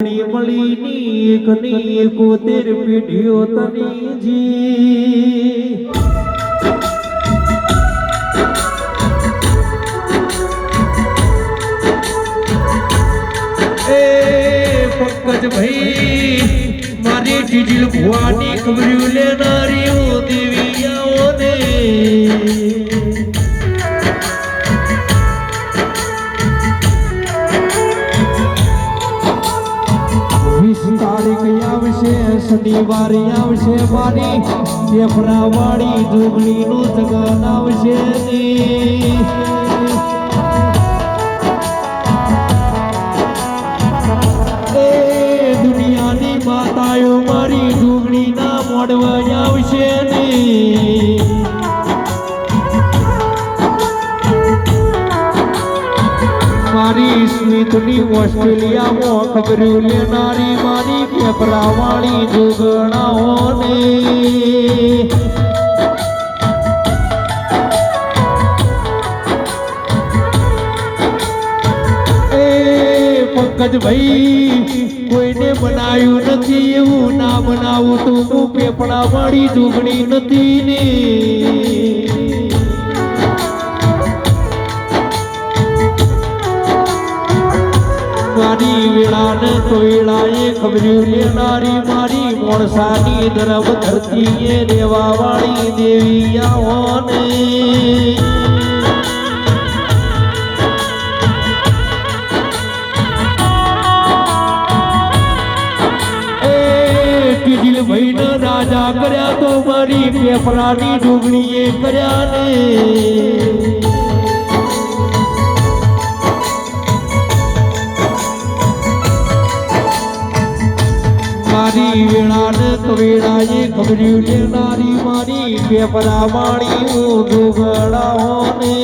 મળી એકની એકોતેર પેઢીઓ તની જી એ પંકજ ભાઈ મારી ડીડીલ ભુવાની કબર્યું લેનારી તારીખ આવશે શનિવારે આવશે મારી પેપરાવાળી જોગણીનું જગન આવશે દુનિયાની માતાઓ મારી જોગણીના મોડવા આવશે ને. મારી સ્મિતની ઓસ્ટ્રેલિયામાં ખબર્યું લેનારી મારી પેપરાવાળી જોગણાઓને. પંકજ ભાઈ, કોઈને બનાવ્યું નથી એવું ના બનાવું તો હું પેપડાવાળી જોગણી નથી ને. મારી વેળાને કોયડાએ ખબર્યું લેનારી મારી મોણસાની દરબ ધરતીએ દેવા વાળી દેવી આવોને રાજા કર્યા તો મારી પેપરાની ડુંગળીએ કર્યા ને મારી વેળાને કવેળાએ ખબર્યું લેનારી મારી પેપરા માણી દુગડાઓને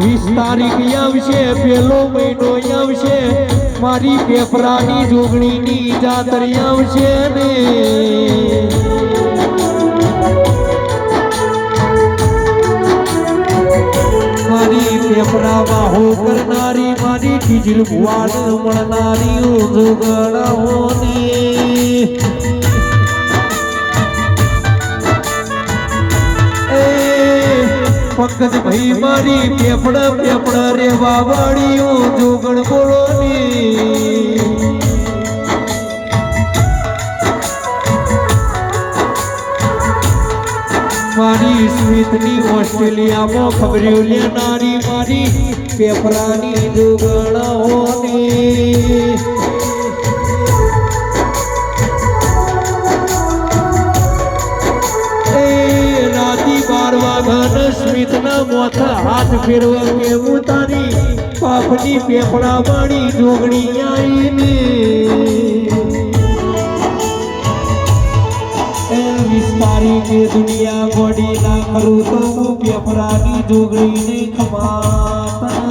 વીસ તારીખ આવશે પેલો મહિનો આવશે મારી પેપરાની જોગણીની જાતરી આવશે ને પેપરામાં હો કરનારી મારી ડીજલ ભુવાન મળનારી ઉજગણાઓની એ પંકજ ભાઈ મારી પેપડ પેપડ રેવા વાળીઓ જોગણ બોલોની. મારી સ્મિતની ઓસ્ટ્રેલિયામાં ખબર્યું લેનારી મારી પેપરાની વાગન સ્મિતના મોથા હાથ ફેરવા કેવું તારી? પાપની પેપડા વાળી જોગણી આવીને વિસ્તારી કે દુનિયા ગોડી ના કરું તો પેપરાની જોગણીને ખમાતા?